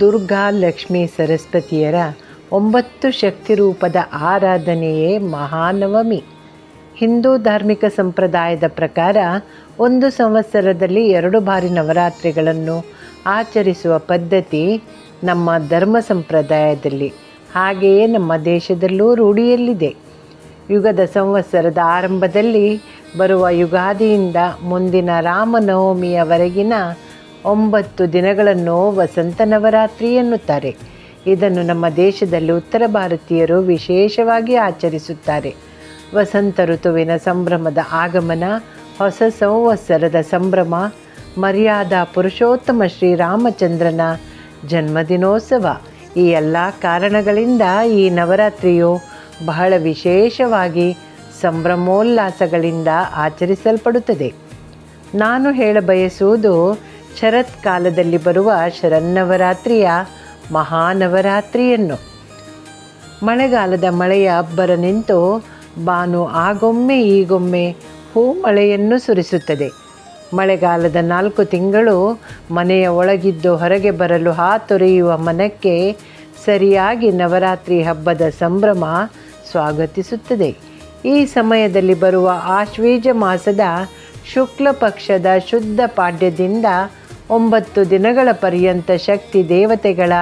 ದುರ್ಗಾ ಲಕ್ಷ್ಮೀ ಸರಸ್ವತಿಯರ ಒಂಬತ್ತು ಶಕ್ತಿ ರೂಪದ ಆರಾಧನೆಯೇ ಮಹಾನವಮಿ. ಹಿಂದೂ ಧಾರ್ಮಿಕ ಸಂಪ್ರದಾಯದ ಪ್ರಕಾರ ಒಂದು ಸಂವತ್ಸರದಲ್ಲಿ ಎರಡು ಬಾರಿ ನವರಾತ್ರಿಗಳನ್ನು ಆಚರಿಸುವ ಪದ್ಧತಿ ನಮ್ಮ ಧರ್ಮ ಸಂಪ್ರದಾಯದಲ್ಲಿ, ಹಾಗೆಯೇ ನಮ್ಮ ದೇಶದಲ್ಲೂ ರೂಢಿಯಲ್ಲಿದೆ. ಯುಗದ ಸಂವತ್ಸರದ ಆರಂಭದಲ್ಲಿ ಬರುವ ಯುಗಾದಿಯಿಂದ ಮುಂದಿನ ರಾಮನವಮಿಯವರೆಗಿನ ಒಂಬತ್ತು ದಿನಗಳನ್ನು ವಸಂತ ನವರಾತ್ರಿ ಎನ್ನುತ್ತಾರೆ. ಇದನ್ನು ನಮ್ಮ ದೇಶದಲ್ಲಿ ಉತ್ತರ ಭಾರತೀಯರು ವಿಶೇಷವಾಗಿ ಆಚರಿಸುತ್ತಾರೆ. ವಸಂತ ಋತುವಿನ ಸಂಭ್ರಮದ ಆಗಮನ, ಹೊಸ ಸಂವತ್ಸರದ ಸಂಭ್ರಮ, ಮರ್ಯಾದಾ ಪುರುಷೋತ್ತಮ ಶ್ರೀರಾಮಚಂದ್ರನ ಜನ್ಮದಿನೋತ್ಸವ, ಈ ಎಲ್ಲ ಕಾರಣಗಳಿಂದ ಈ ನವರಾತ್ರಿಯು ಬಹಳ ವಿಶೇಷವಾಗಿ ಸಂಭ್ರಮೋಲ್ಲಾಸಗಳಿಂದ ಆಚರಿಸಲ್ಪಡುತ್ತದೆ. ನಾನು ಶರತ್ಕಾಲದಲ್ಲಿ ಬರುವ ಶರನ್ನವರಾತ್ರಿಯ ಮಹಾನವರಾತ್ರಿಯನ್ನು. ಮಳೆಗಾಲದ ಮಳೆಯ ಅಬ್ಬರ ನಿಂತು ಬಾನು ಆಗೊಮ್ಮೆ ಈಗೊಮ್ಮೆ ಹೂ ಮಳೆಯನ್ನು ಸುರಿಸುತ್ತದೆ. ಮಳೆಗಾಲದ ನಾಲ್ಕು ತಿಂಗಳು ಮನೆಯ ಒಳಗಿದ್ದು ಹೊರಗೆ ಬರಲು ಹಾತೊರೆಯುವ ಮನಕ್ಕೆ ಸರಿಯಾಗಿ ನವರಾತ್ರಿ ಹಬ್ಬದ ಸಂಭ್ರಮ ಸ್ವಾಗತಿಸುತ್ತದೆ. ಈ ಸಮಯದಲ್ಲಿ ಬರುವ ಆಶ್ವೀಜ ಮಾಸದ ಶುಕ್ಲ ಪಕ್ಷದ ಶುದ್ಧ ಪಾಡ್ಯದಿಂದ ಒಂಬತ್ತು ದಿನಗಳ ಪರ್ಯಂತ ಶಕ್ತಿ ದೇವತೆಗಳ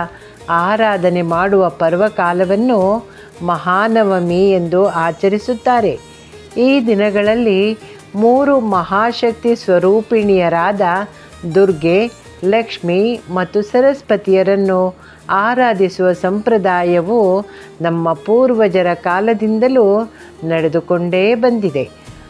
ಆರಾಧನೆ ಮಾಡುವ ಪರ್ವಕಾಲವನ್ನು ಮಹಾನವಮಿ ಎಂದು ಆಚರಿಸುತ್ತಾರೆ. ಈ ದಿನಗಳಲ್ಲಿ ಮೂರು ಮಹಾಶಕ್ತಿ ಸ್ವರೂಪಿಣಿಯರಾದ ದುರ್ಗೆ, ಲಕ್ಷ್ಮಿ ಮತ್ತು ಸರಸ್ವತಿಯರನ್ನು ಆರಾಧಿಸುವ ಸಂಪ್ರದಾಯವು ನಮ್ಮ ಪೂರ್ವಜರ ಕಾಲದಿಂದಲೂ ನಡೆದುಕೊಂಡೇ ಬಂದಿದೆ.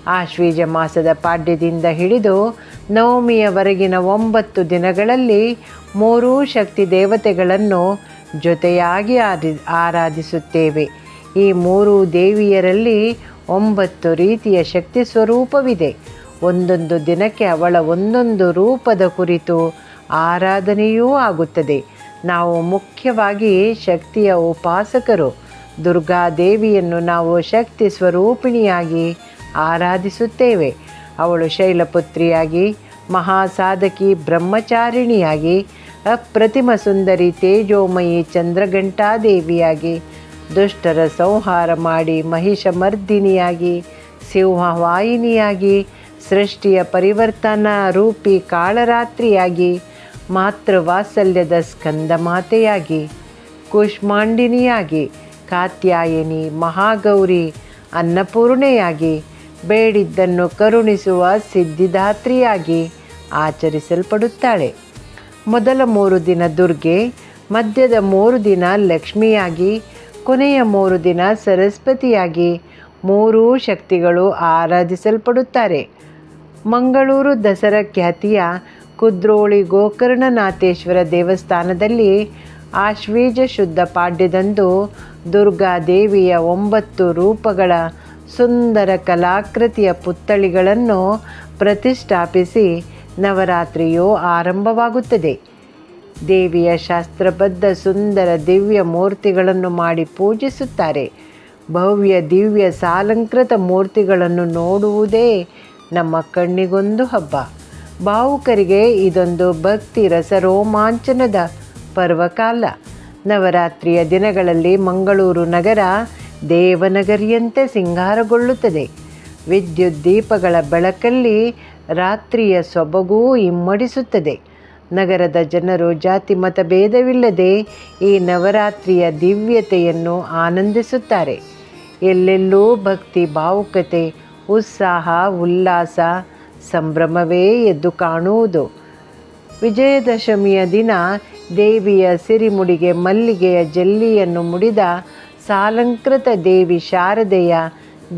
ಆಶ್ವೀಜ ಮಾಸದ ಪಾಡ್ಯದಿಂದ ಹಿಡಿದು ನವಮಿಯವರೆಗಿನ ಒಂಬತ್ತು ದಿನಗಳಲ್ಲಿ ಮೂರೂ ಶಕ್ತಿ ದೇವತೆಗಳನ್ನು ಜೊತೆಯಾಗಿ ಆರಿ ಆರಾಧಿಸುತ್ತೇವೆ. ಈ ಮೂರು ದೇವಿಯರಲ್ಲಿ ಒಂಬತ್ತು ರೀತಿಯ ಶಕ್ತಿ ಸ್ವರೂಪವಿದೆ. ಒಂದೊಂದು ದಿನಕ್ಕೆ ಅವಳ ಒಂದೊಂದು ರೂಪದ ಕುರಿತು ಆರಾಧನೆಯೂ ಆಗುತ್ತದೆ. ನಾವು ಮುಖ್ಯವಾಗಿ ಶಕ್ತಿಯ ಉಪಾಸಕರು. ದುರ್ಗಾದೇವಿಯನ್ನು ನಾವು ಶಕ್ತಿ ಸ್ವರೂಪಿಣಿಯಾಗಿ ಆರಾಧಿಸುತ್ತೇವೆ. ಅವಳು ಶೈಲಪುತ್ರಿಯಾಗಿ, ಮಹಾಸಾಧಕಿ, ಬ್ರಹ್ಮಚಾರಿಣಿಯಾಗಿ, ಅಪ್ರತಿಮ ಸುಂದರಿ, ತೇಜೋಮಯಿ, ಚಂದ್ರಘಂಟಾದೇವಿಯಾಗಿ, ದುಷ್ಟರ ಸಂಹಾರ ಮಾಡಿ ಮಹಿಷಮರ್ದಿನಿಯಾಗಿ, ಸಿಂಹವಾಹಿನಿಯಾಗಿ, ಸೃಷ್ಟಿಯ ಪರಿವರ್ತನಾ ರೂಪಿ ಕಾಳರಾತ್ರಿಯಾಗಿ, ಮಾತೃವಾತ್ಸಲ್ಯದ ಸ್ಕಂದಮಾತೆಯಾಗಿ, ಕುಷ್ಮಾಂಡಿನಿಯಾಗಿ, ಕಾತ್ಯಾಯಿನಿ ಮಹಾಗೌರಿ ಅನ್ನಪೂರ್ಣೆಯಾಗಿ ಬೇಡಿದ್ದನ್ನು ಕರುಣಿಸುವ ಸಿದ್ಧಿದಾತ್ರಿಯಾಗಿ ಆಚರಿಸಲ್ಪಡುತ್ತಾಳೆ. ಮೊದಲ ಮೂರು ದಿನ ದುರ್ಗೆ, ಮಧ್ಯದ ಮೂರು ದಿನ ಲಕ್ಷ್ಮಿಯಾಗಿ, ಕೊನೆಯ ಮೂರು ದಿನ ಸರಸ್ವತಿಯಾಗಿ ಮೂರೂ ಶಕ್ತಿಗಳು ಆರಾಧಿಸಲ್ಪಡುತ್ತಾರೆ. ಮಂಗಳೂರು ದಸರಾ ಖ್ಯಾತಿಯ ಕುದ್ರೋಳಿ ಗೋಕರ್ಣನಾಥೇಶ್ವರ ದೇವಸ್ಥಾನದಲ್ಲಿ ಆಶ್ವೀಜ ಶುದ್ಧ ಪಾಡ್ಯದಂದು ದುರ್ಗಾದೇವಿಯ ಒಂಬತ್ತು ರೂಪಗಳ ಸುಂದರ ಕಲಾಕೃತಿಯ ಪುತ್ಥಳಿಗಳನ್ನು ಪ್ರತಿಷ್ಠಾಪಿಸಿ ನವರಾತ್ರಿಯು ಆರಂಭವಾಗುತ್ತದೆ. ದೇವಿಯ ಶಾಸ್ತ್ರಬದ್ಧ ಸುಂದರ ದಿವ್ಯ ಮೂರ್ತಿಗಳನ್ನು ಮಾಡಿ ಪೂಜಿಸುತ್ತಾರೆ. ಭವ್ಯ ದಿವ್ಯ ಸಾಲಂಕೃತ ಮೂರ್ತಿಗಳನ್ನು ನೋಡುವುದೇ ನಮ್ಮ ಕಣ್ಣಿಗೊಂದು ಹಬ್ಬ. ಭಾವುಕರಿಗೆ ಇದೊಂದು ಭಕ್ತಿ ರಸ ರೋಮಾಂಚನದ ಪರ್ವಕಾಲ. ನವರಾತ್ರಿಯ ದಿನಗಳಲ್ಲಿ ಮಂಗಳೂರು ನಗರ ದೇವನಗರಿಯಂತೆ ಸಿಂಗಾರಗೊಳ್ಳುತ್ತದೆ. ವಿದ್ಯುತ್ ದೀಪಗಳ ಬೆಳಕಲ್ಲಿ ರಾತ್ರಿಯ ಸೊಬಗೂ ಇಮ್ಮಡಿಸುತ್ತದೆ. ನಗರದ ಜನರು ಜಾತಿ ಮತ ಭೇದವಿಲ್ಲದೆ ಈ ನವರಾತ್ರಿಯ ದಿವ್ಯತೆಯನ್ನು ಆನಂದಿಸುತ್ತಾರೆ. ಎಲ್ಲೆಲ್ಲೂ ಭಕ್ತಿ, ಭಾವುಕತೆ, ಉತ್ಸಾಹ, ಉಲ್ಲಾಸ, ಸಂಭ್ರಮವೇ ಎದ್ದು ಕಾಣುವುದು. ವಿಜಯದಶಮಿಯ ದಿನ ದೇವಿಯ ಸಿರಿಮುಡಿಗೆ ಮಲ್ಲಿಗೆಯ ಜಲ್ಲಿಯನ್ನು ಮುಡಿದ ಸಾಲಂಕೃತ ದೇವಿ ಶಾರದೆಯ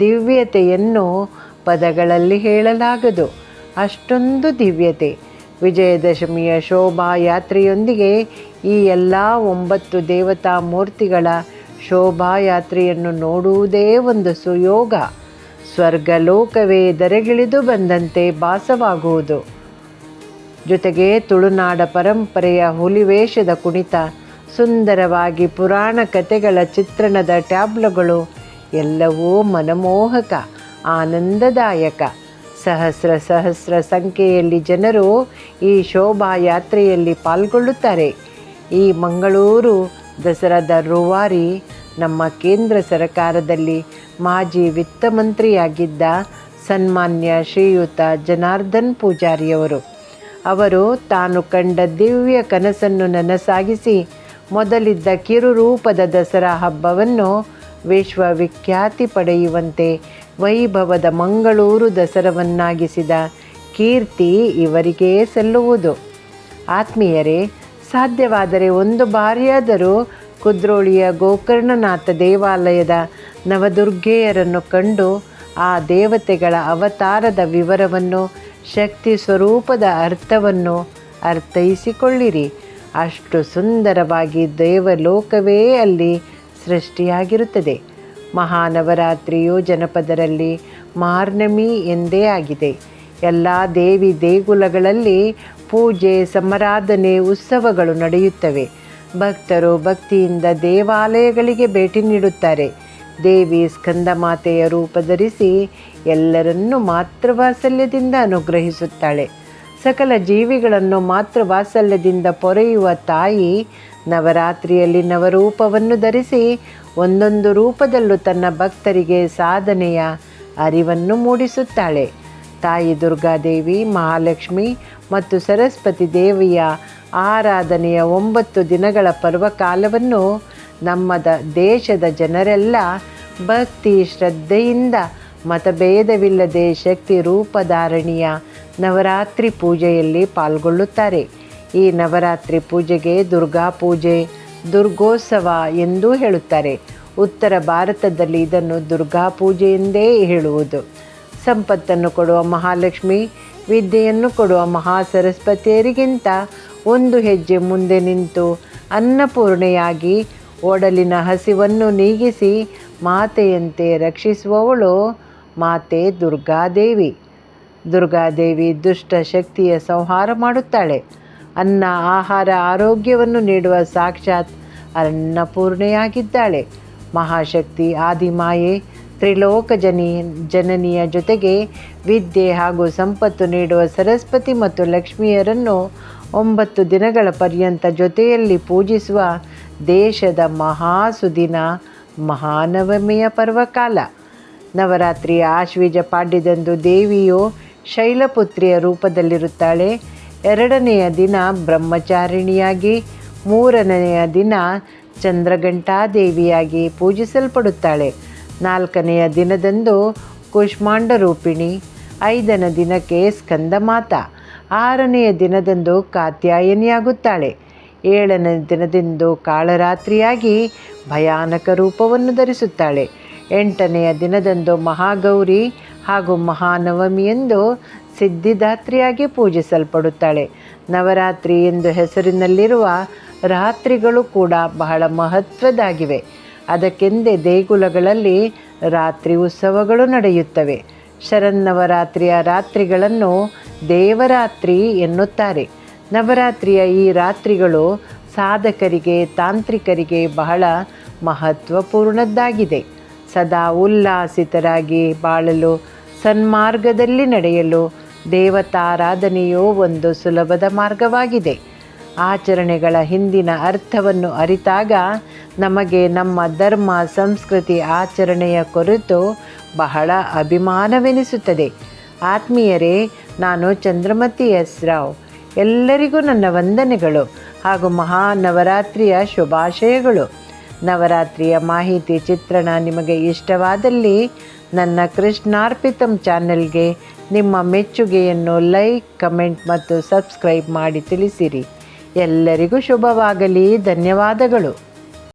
ದಿವ್ಯತೆಯನ್ನು ಪದಗಳಲ್ಲಿ ಹೇಳಲಾಗದು. ಅಷ್ಟೊಂದು ದಿವ್ಯತೆ. ವಿಜಯದಶಮಿಯ ಶೋಭಾಯಾತ್ರೆಯೊಂದಿಗೆ ಈ ಎಲ್ಲ ಒಂಬತ್ತು ದೇವತಾ ಮೂರ್ತಿಗಳ ಶೋಭಾಯಾತ್ರೆಯನ್ನು ನೋಡುವುದೇ ಒಂದು ಸುಯೋಗ. ಸ್ವರ್ಗಲೋಕವೇ ದರೆಗಿಳಿದು ಬಂದಂತೆ ಭಾಸವಾಗುವುದು. ಜೊತೆಗೆ ತುಳುನಾಡ ಪರಂಪರೆಯ ಹುಲಿವೇಷದ ಕುಣಿತ ಸುಂದರವಾಗಿ ಪುರಾಣ ಕಥೆಗಳ ಚಿತ್ರಣದ ಟ್ಯಾಬ್ಲೊಗಳು ಎಲ್ಲವೂ ಮನಮೋಹಕ, ಆನಂದದಾಯಕ. ಸಹಸ್ರ ಸಹಸ್ರ ಸಂಖ್ಯೆಯಲ್ಲಿ ಜನರು ಈ ಶೋಭಾಯಾತ್ರೆಯಲ್ಲಿ ಪಾಲ್ಗೊಳ್ಳುತ್ತಾರೆ. ಈ ಮಂಗಳೂರು ದಸರಾದ ರೂವಾರಿ ನಮ್ಮ ಕೇಂದ್ರ ಸರಕಾರದಲ್ಲಿ ಮಾಜಿ ವಿತ್ತ ಮಂತ್ರಿಯಾಗಿದ್ದ ಸನ್ಮಾನ್ಯ ಶ್ರೀಯುತ ಜನಾರ್ದನ್ ಪೂಜಾರಿಯವರು. ಅವರು ತಾನು ಕಂಡ ದಿವ್ಯ ಕನಸನ್ನು ನನಸಾಗಿಸಿ ಮೊದಲಿದ್ದ ಕಿರುರೂಪದ ದಸರಾ ಹಬ್ಬವನ್ನು ವಿಶ್ವವಿಖ್ಯಾತಿ ಪಡೆಯುವಂತೆ ವೈಭವದ ಮಂಗಳೂರು ದಸರವನ್ನಾಗಿಸಿದ ಕೀರ್ತಿ ಇವರಿಗೇ ಸಲ್ಲುವುದು. ಆತ್ಮೀಯರೇ, ಸಾಧ್ಯವಾದರೆ ಒಂದು ಬಾರಿಯಾದರೂ ಕುದ್ರೋಳಿಯ ಗೋಕರ್ಣನಾಥ ದೇವಾಲಯದ ನವದುರ್ಗೆಯರನ್ನು ಕಂಡು ಆ ದೇವತೆಗಳ ಅವತಾರದ ವಿವರವನ್ನು ಶಕ್ತಿ ಸ್ವರೂಪದ ಅರ್ಥವನ್ನು ಅರ್ಥೈಸಿಕೊಳ್ಳಿರಿ. ಅಷ್ಟು ಸುಂದರವಾಗಿ ದೇವಲೋಕವೇ ಅಲ್ಲಿ ಸೃಷ್ಟಿಯಾಗಿರುತ್ತದೆ. ಮಹಾನವರಾತ್ರಿಯು ಜನಪದರಲ್ಲಿ ಮಾರ್ನಮಿ ಎಂದೇ ಆಗಿದೆ. ಎಲ್ಲ ದೇವಿ ದೇಗುಲಗಳಲ್ಲಿ ಪೂಜೆ, ಸಮರಾಧನೆ, ಉತ್ಸವಗಳು ನಡೆಯುತ್ತವೆ. ಭಕ್ತರು ಭಕ್ತಿಯಿಂದ ದೇವಾಲಯಗಳಿಗೆ ಭೇಟಿ ನೀಡುತ್ತಾರೆ. ದೇವಿ ಸ್ಕಂದಮಾತೆಯ ರೂಪ ಧರಿಸಿ ಎಲ್ಲರನ್ನೂ ಮಾತೃವಾತ್ಸಲ್ಯದಿಂದ ಅನುಗ್ರಹಿಸುತ್ತಾಳೆ. ಸಕಲ ಜೀವಿಗಳನ್ನು ಮಾತೃವಾತ್ಸಲ್ಯದಿಂದ ಪೊರೆಯುವ ತಾಯಿ ನವರಾತ್ರಿಯಲ್ಲಿ ನವರೂಪವನ್ನು ಧರಿಸಿ ಒಂದೊಂದು ರೂಪದಲ್ಲೂ ತನ್ನ ಭಕ್ತರಿಗೆ ಸಾಧನೆಯ ಅರಿವನ್ನು ಮೂಡಿಸುತ್ತಾಳೆ. ತಾಯಿ ದುರ್ಗಾದೇವಿ, ಮಹಾಲಕ್ಷ್ಮಿ ಮತ್ತು ಸರಸ್ವತಿ ದೇವಿಯ ಆರಾಧನೆಯ ಒಂಬತ್ತು ದಿನಗಳ ಪರ್ವಕಾಲವನ್ನು ನಮ್ಮ ದ ದೇಶದ ಜನರೆಲ್ಲ ಭಕ್ತಿ ಶ್ರದ್ಧೆಯಿಂದ ಮತಭೇದವಿಲ್ಲದೆ ಶಕ್ತಿ ರೂಪಧಾರಣಿಯ ನವರಾತ್ರಿ ಪೂಜೆಯಲ್ಲಿ ಪಾಲ್ಗೊಳ್ಳುತ್ತಾರೆ. ಈ ನವರಾತ್ರಿ ಪೂಜೆಗೆ ದುರ್ಗಾ ಪೂಜೆ, ದುರ್ಗೋತ್ಸವ ಎಂದೂ ಹೇಳುತ್ತಾರೆ. ಉತ್ತರ ಭಾರತದಲ್ಲಿ ಇದನ್ನು ದುರ್ಗಾ ಪೂಜೆ ಎಂದೇ ಹೇಳುವುದು. ಸಂಪತ್ತನ್ನು ಕೊಡುವ ಮಹಾಲಕ್ಷ್ಮಿ, ವಿದ್ಯೆಯನ್ನು ಕೊಡುವ ಮಹಾ ಸರಸ್ವತಿಯರಿಗಿಂತ ಒಂದು ಹೆಜ್ಜೆ ಮುಂದೆ ನಿಂತು ಅನ್ನಪೂರ್ಣೆಯಾಗಿ ಒಡಲಿನ ಹಸಿವನ್ನು ನೀಗಿಸಿ ಮಾತೆಯಂತೆ ರಕ್ಷಿಸುವವಳು ಮಾತೆ ದುರ್ಗಾದೇವಿ. ದುರ್ಗಾದೇವಿ ದುಷ್ಟ ಶಕ್ತಿಯ ಸಂಹಾರ ಮಾಡುತ್ತಾಳೆ. ಅನ್ನ, ಆಹಾರ, ಆರೋಗ್ಯವನ್ನು ನೀಡುವ ಸಾಕ್ಷಾತ್ ಅನ್ನಪೂರ್ಣೆಯಾಗಿದ್ದಾಳೆ. ಮಹಾಶಕ್ತಿ ಆದಿಮಾಯೆ ತ್ರಿಲೋಕ ಜನಿ ಜನನಿಯ ಜೊತೆಗೆ ವಿದ್ಯೆ ಹಾಗೂ ಸಂಪತ್ತು ನೀಡುವ ಸರಸ್ವತಿ ಮತ್ತು ಲಕ್ಷ್ಮಿಯರನ್ನು ಒಂಬತ್ತು ದಿನಗಳ ಪರ್ಯಂತ ಜೊತೆಯಲ್ಲಿ ಪೂಜಿಸುವ ದೇಶದ ಮಹಾಸುದಿನ ಮಹಾನವಮಿಯ ಪರ್ವಕಾಲ. ನವರಾತ್ರಿಯ ಆಶ್ವೀಜ ಪಾಡ್ಯದಂದು ದೇವಿಯು ಶೈಲಪುತ್ರಿಯ ರೂಪದಲ್ಲಿರುತ್ತಾಳೆ. ಎರಡನೆಯ ದಿನ ಬ್ರಹ್ಮಚಾರಿಣಿಯಾಗಿ, ಮೂರನೆಯ ದಿನ ಚಂದ್ರಘಂಟಾದೇವಿಯಾಗಿ ಪೂಜಿಸಲ್ಪಡುತ್ತಾಳೆ. ನಾಲ್ಕನೆಯ ದಿನದಂದು ಕುಷ್ಮಾಂಡ ರೂಪಿಣಿ ಐದನೇ ದಿನಕ್ಕೆ ಸ್ಕಂದಮಾತ, ಆರನೆಯ ದಿನದಂದು ಕಾತ್ಯಾಯನಿಯಾಗುತ್ತಾಳೆ. ಏಳನೇ ದಿನದಂದು ಕಾಳರಾತ್ರಿಯಾಗಿ ಭಯಾನಕ ರೂಪವನ್ನು ಧರಿಸುತ್ತಾಳೆ. ಎಂಟನೆಯ ದಿನದಂದು ಮಹಾಗೌರಿ ಹಾಗೂ ಮಹಾನವಮಿಯೆಂದು ಸಿದ್ಧಿದಾತ್ರಿಯಾಗಿ ಪೂಜಿಸಲ್ಪಡುತ್ತಾಳೆ. ನವರಾತ್ರಿ ಎಂದು ಹೆಸರಿನಲ್ಲಿರುವ ರಾತ್ರಿಗಳು ಕೂಡ ಬಹಳ ಮಹತ್ವದಾಗಿವೆ ಅದಕ್ಕೆಂದೇ ದೇಗುಲಗಳಲ್ಲಿ ರಾತ್ರಿ ಉತ್ಸವಗಳು ನಡೆಯುತ್ತವೆ. ಶರನ್ನವರಾತ್ರಿಯ ರಾತ್ರಿಗಳನ್ನು ದೇವರಾತ್ರಿ ಎನ್ನುತ್ತಾರೆ. ನವರಾತ್ರಿಯ ಈ ರಾತ್ರಿಗಳು ಸಾಧಕರಿಗೆ, ತಾಂತ್ರಿಕರಿಗೆ ಬಹಳ ಮಹತ್ವಪೂರ್ಣದ್ದಾಗಿದೆ. ಸದಾ ಉಲ್ಲಾಸಿತರಾಗಿ ಬಾಳಲು ಸನ್ಮಾರ್ಗದಲ್ಲಿ ನಡೆಯಲು ದೇವತಾರಾಧನೆಯು ಒಂದು ಸುಲಭದ ಮಾರ್ಗವಾಗಿದೆ. ಆಚರಣೆಗಳ ಹಿಂದಿನ ಅರ್ಥವನ್ನು ಅರಿತಾಗ ನಮಗೆ ನಮ್ಮ ಧರ್ಮ, ಸಂಸ್ಕೃತಿ, ಆಚರಣೆಯ ಕುರಿತು ಬಹಳ ಅಭಿಮಾನವೆನಿಸುತ್ತದೆ. ಆತ್ಮೀಯರೇ, ನಾನು ಚಂದ್ರಮತಿ ಎಸ್ ರಾವ್. ಎಲ್ಲರಿಗೂ ನನ್ನ ವಂದನೆಗಳು ಹಾಗೂ ಮಹಾನವರಾತ್ರಿಯ ಶುಭಾಶಯಗಳು. ನವರಾತ್ರಿಯ ಮಾಹಿತಿ ಚಿತ್ರಣ ನಿಮಗೆ ಇಷ್ಟವಾದಲ್ಲಿ ನನ್ನ ಕೃಷ್ಣಾರ್ಪಿತಂ ಚಾನೆಲ್ಗೆ ನಿಮ್ಮ ಮೆಚ್ಚುಗೆಯನ್ನು ಲೈಕ್, ಕಮೆಂಟ್ ಮತ್ತು ಸಬ್ಸ್ಕ್ರೈಬ್ ಮಾಡಿ ತಿಳಿಸಿರಿ. ಎಲ್ಲರಿಗೂ ಶುಭವಾಗಲಿ. ಧನ್ಯವಾದಗಳು.